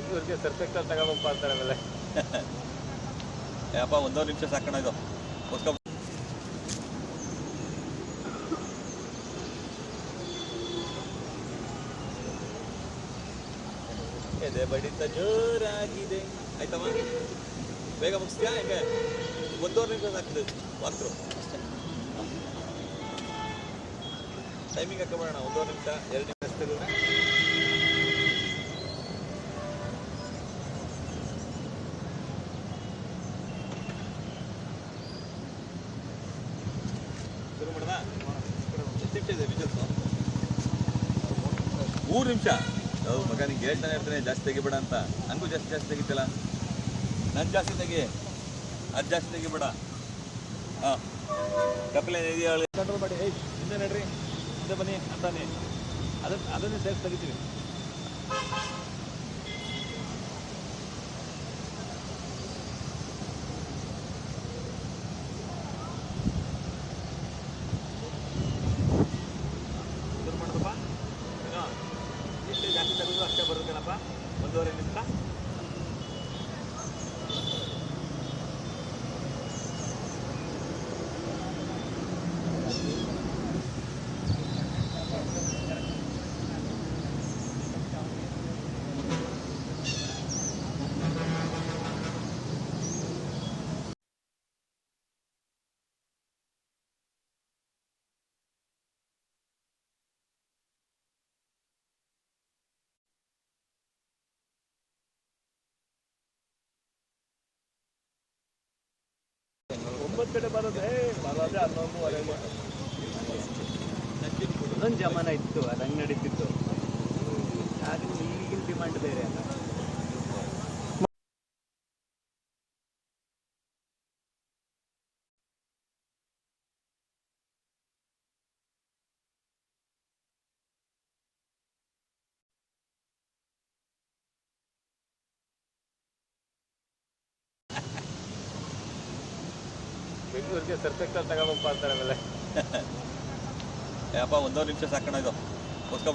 ಬೆಂಗಳೂರಿಗೆ ಸರ್ಫೆಕ್ಟಲ್ಲಿ ತಗೋಬೇಕು ಅಂತಾರೆ ಆಮೇಲೆ. ನಿಮಿಷ ಸಾಕಣ ಇದು. ಎದೆ ಬಡಿತ ಜೋರಾಗಿದೆ. ಆಯ್ತಮ್ಮ? ಬೇಗ ಮುಗಿಸ್ತೀಯಾ? ಹೆಂಗೆ? ಒಂದೂವರೆ ನಿಮಿಷ ಸಾಕ್ತದೆ ವಾಕ್ರು ಅಷ್ಟೇ. ಟೈಮಿಂಗ್ ಹಾಕೋಬೋಣ ಒಂದೂವರೆ ನಿಮಿಷ, ಎರಡು ನಿಮಿಷ ಅಷ್ಟೇ ಮೂರು ನಿಮಿಷ. ಹೌದು ಮಗ ನಿಂಗೆ ಹೇಳ್ತಾನೆ ಇರ್ತಾನೆ, ಜಾಸ್ತಿ ತೆಗಿಬೇಡ ಅಂತ. ನನಗೂ ಜಾಸ್ತಿ ಜಾಸ್ತಿ ತೆಗಿತಿಲ್ಲ ನನ್ ಜಾಸ್ತಿ ತೆಗಿ. ಅದು ಜಾಸ್ತಿ ತೆಗಿಬೇಡ. ಹಾಂ. ಇದೆಯಾ ಕಂಟ್ರೋಲ್ ಮಾಡಿ. ಏಯ್, ಹಿಂದೆ ನಡ್ರಿ, ಹಿಂದೆ ಬನ್ನಿ ಅಂತಾನೆ. ಅದನ್ನ ಅದನ್ನೇ ಸೇರಿಸಿ ತೆಗಿತೀವಿ. ಜಾಸ್ತಿ ತೆಗೆದು ಅಷ್ಟೇ ಬರುತ್ತೇನಪ್ಪ ಒಂದೂವರೆ ನಿಮಿಷ? ಒಂಬತ್ತು ಜಮಾನ ಇತ್ತು ಅದು ಹಂಗೆ ನಡೀತಿತ್ತು ಆದ್ರೂ ಈಗಿನ ಡಿಮಾಂಡ್ ಬೇರೆ ಅಲ್ಲ. ಬೆಂಗಳೂರಿಗೆ ಸರ್ಫೆಕ್ಟಲ್ಲಿ ತಗೋಬೇಕು ಅಂತಾರೆ ಆಮೇಲೆ ಯಪ್ಪ ಒಂದೂವರೆ ನಿಮಿಷ ಸಾಕೋಣ ಇದು.